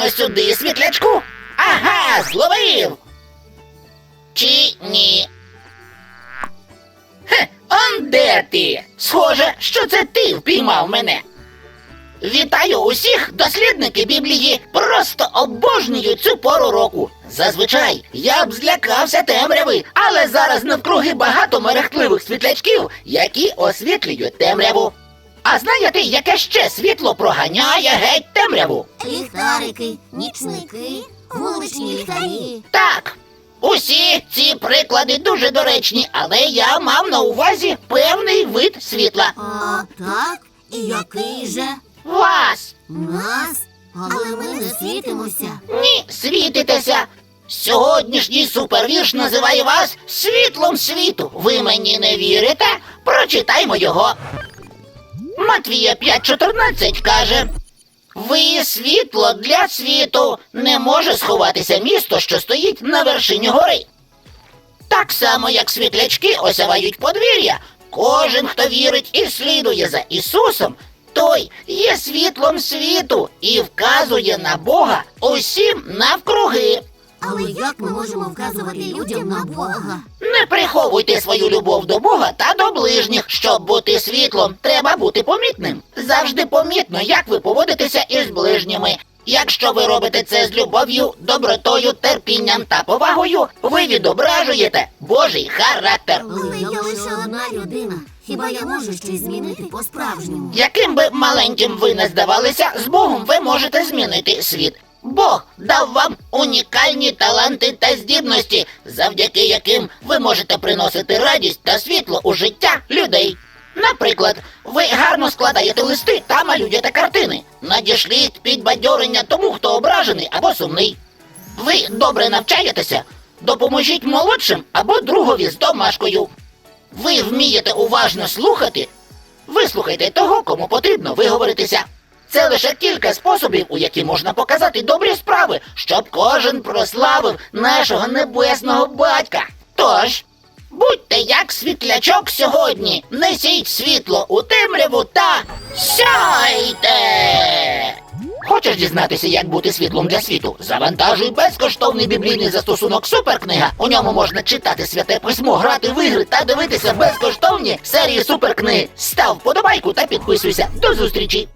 Ану сюди, світлячку. Ага, зловив. Чи ні? Хе, он де ти? Схоже, що це ти впіймав мене. Вітаю усіх, дослідники Біблії просто обожнюють цю пору року. Зазвичай я б злякався темряви, але зараз навкруги багато мерехтливих світлячків, які освітлюють темряву. А знаєте, яке ще світло проганяє геть темряву? Ліхтарики, нічники, вуличні ліхтарі. Так, усі ці приклади дуже доречні, але я мав на увазі певний вид світла. А так, і який же? Вас! Нас? Але ми не світимося. Ні, світитеся. Сьогоднішній супервірш називає вас світлом світу. Ви мені не вірите? Прочитаймо його. Матвія 5.14 каже. Ви світло для світу. Не може сховатися місто, що стоїть на вершині гори. Так само, як світлячки осявають подвір'я, кожен, хто вірить і слідує за Ісусом, той є світлом світу і вказує на Бога усім навкруги. Але як ми можемо вказувати людям на Бога? Не приховуйте свою любов до Бога та до ближніх. Щоб світлом, треба бути помітним. Завжди помітно, як ви поводитеся із ближніми. Якщо ви робите це з любов'ю, добротою, терпінням та повагою, ви відображуєте Божий характер. Але я лише одна людина. Хіба я можу щось змінити по-справжньому? Яким би маленьким ви не здавалися, з Богом ви можете змінити світ. Бог дав вам унікальні таланти та здібності, завдяки яким ви можете приносити радість та світло у життя людей. Наприклад, ви гарно складаєте листи та малюєте картини. Надішліть підбадьорення тому, хто ображений або сумний. Ви добре навчаєтеся, допоможіть молодшим або другові з домашкою. Ви вмієте уважно слухати Вислухайте того, кому потрібно виговоритися. Це лише кілька способів, у які можна показати добрі справи, щоб кожен прославив нашого небесного батька. Тож, будьте як світлячок сьогодні, несіть світло у темряву та сяйте! Хочеш дізнатися, як бути світлом для світу? Завантажуй безкоштовний біблійний застосунок Суперкнига. У ньому можна читати святе письмо, грати в ігри та дивитися безкоштовні серії суперкниги. Став вподобайку та підписуйся. До зустрічі!